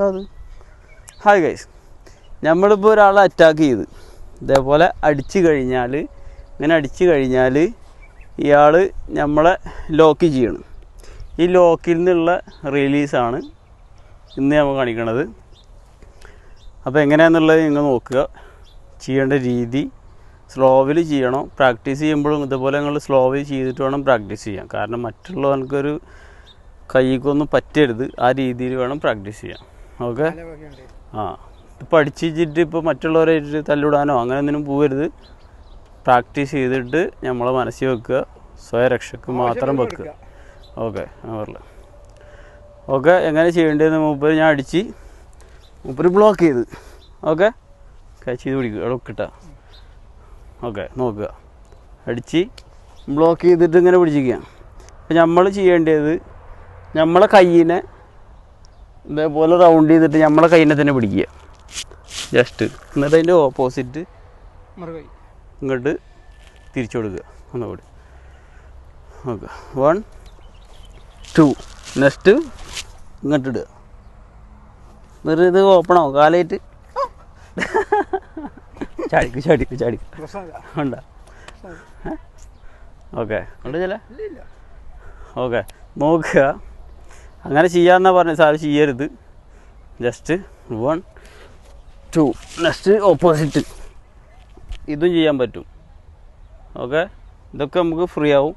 അത് hi guys നമ്മളിപ്പോൾ ഒരാളെ അറ്റാക്ക് ചെയ്ത്. ഇതേപോലെ അടിച്ചു കഴിഞ്ഞാൽ ഇങ്ങനെ അടിച്ചു കഴിഞ്ഞാൽ ഇയാൾ നമ്മളെ ലോക്ക് ചെയ്യണം. ഈ ലോക്കിൽ നിന്നുള്ള റിലീസാണ് ഇന്ന് നമ്മൾ കാണിക്കണത്. അപ്പോൾ എങ്ങനെയാണെന്നുള്ളത് നിങ്ങൾ നോക്കുക. ചെയ്യേണ്ട രീതി സ്ലോവിൽ ചെയ്യണം. പ്രാക്ടീസ് ചെയ്യുമ്പോഴും ഇതുപോലെ നിങ്ങൾ സ്ലോവിൽ ചെയ്തിട്ട് വേണം പ്രാക്ടീസ് ചെയ്യാൻ. കാരണം മറ്റുള്ളവർക്കൊരു കൈക്കൊന്നും പറ്റരുത്. ആ രീതിയിൽ വേണം പ്രാക്ടീസ് ചെയ്യാൻ. ഓക്കെ. ആ ഇത് പഠിച്ചിട്ട് ഇപ്പോൾ മറ്റുള്ളവരായിട്ട് തല്ലിടാനോ അങ്ങനെ ഒന്നിനും പോകരുത് പ്രാക്ടീസ് ചെയ്തിട്ട് നമ്മളെ മനസ്സിൽ വെക്കുക. സ്വയരക്ഷക്ക് മാത്രം വെക്കുക. ഓക്കെ പറഞ്ഞ ഓക്കെ എങ്ങനെ ചെയ്യേണ്ടതെന്ന് മൂപ്പര് ഞാൻ അടിച്ച് മൂപ്പര് ബ്ലോക്ക് ചെയ്ത്. ഓക്കെ കാച്ച് ചെയ്ത് പിടിക്കുക അവിടെ കിട്ടുക ഓക്കെ നോക്കുക. അടിച്ച് ബ്ലോക്ക് ചെയ്തിട്ട് ഇങ്ങനെ പിടിച്ചിരിക്കുക. അപ്പം നമ്മൾ ചെയ്യേണ്ടത് നമ്മളെ കയ്യിനെ ഇതേപോലെ റൗണ്ട് ചെയ്തിട്ട് നമ്മളെ കയ്യിനെ തന്നെ പിടിക്കുക. ജസ്റ്റ് എന്നിട്ട് അതിന്റെ ഓപ്പോസിറ്റ് ഇങ്ങോട്ട് തിരിച്ചു കൊടുക്കുക. ഒന്നുകൂടി. ഓക്കെ വൺ ടു നെക്സ്റ്റ് ഇങ്ങോട്ട് ഇടുക. എന്നിട്ട് ഇത് ഓപ്പണാവും കാലായിട്ട്. ചാടിക്ക് ചാടിക്ക് ചാടിക്ക്. ഉണ്ട ഓക്കെ ഉണ്ട് ചില ഓക്കെ നോക്കുക. അങ്ങനെ ചെയ്യാന്നാ പറഞ്ഞ. സാർ ചെയ്യരുത്. Just one two next opposite ഇതും ചെയ്യാൻ പറ്റും. ഓക്കെ ഇതൊക്കെ നമുക്ക് ഫ്രീ ആവും.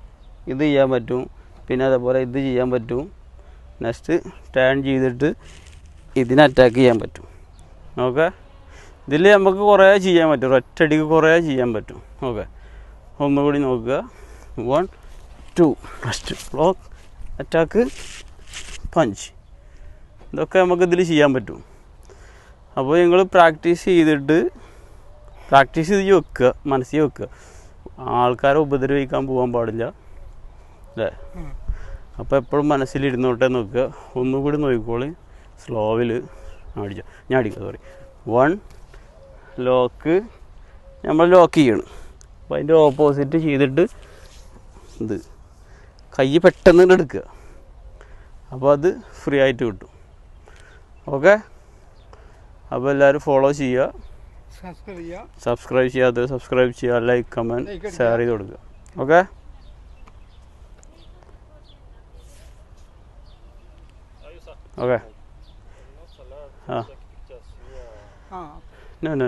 ഇത് ചെയ്യാൻ പറ്റും. പിന്നെ അതേപോലെ ഇത് ചെയ്യാൻ പറ്റും. നെക്സ്റ്റ് ടേൺ ചെയ്തിട്ട് ഇതിനെ അറ്റാക്ക് ചെയ്യാൻ പറ്റും. ഓക്കെ ഇതിൽ നമുക്ക് കുറേ ചെയ്യാൻ പറ്റും. ഒറ്റടിക്ക് കുറേ ചെയ്യാൻ പറ്റും. ഓക്കെ ഒന്നുകൂടി നോക്കുക. One two next block attack punch ഇതൊക്കെ നമുക്ക് ഇതിൽ ചെയ്യാൻ പറ്റും. അപ്പോൾ നിങ്ങൾ പ്രാക്ടീസ് ചെയ്തിട്ട് പ്രാക്ടീസ് ചെയ്ത് വെക്കുക മനസ്സിൽ വെക്കുക. ആൾക്കാരെ ഉപദ്രവിക്കാൻ പോകാൻ പാടില്ല. അല്ലേ? അപ്പോൾ എപ്പോഴും മനസ്സിലിരുന്നോട്ടെ നോക്കുക. ഒന്നുകൂടി നോക്കിക്കോളി. സ്ലോവിൽ അടിച്ച. ഞാൻ അടിക്കുക സോറി വൺ ലോക്ക് നമ്മൾ ലോക്ക് ചെയ്യണം. അപ്പോൾ അതിന്റെ ഓപ്പോസിറ്റ് ചെയ്തിട്ട് ഇത് കൈ പെട്ടെന്ന് എടുക്കുക. അപ്പോൾ അത് ഫ്രീ ആയിട്ട് കിട്ടും. ഓക്കെ? അപ്പോൾ എല്ലാവരും ഫോളോ ചെയ്യുക. സബ്സ്ക്രൈബ് ചെയ്യാതെ സബ്സ്ക്രൈബ് ചെയ്യുക ലൈക്ക് കമന്റ് ഷെയർ ചെയ്ത് കൊടുക്കുക. ഓക്കെ? ഓക്കെ? ആ. ആ. No no no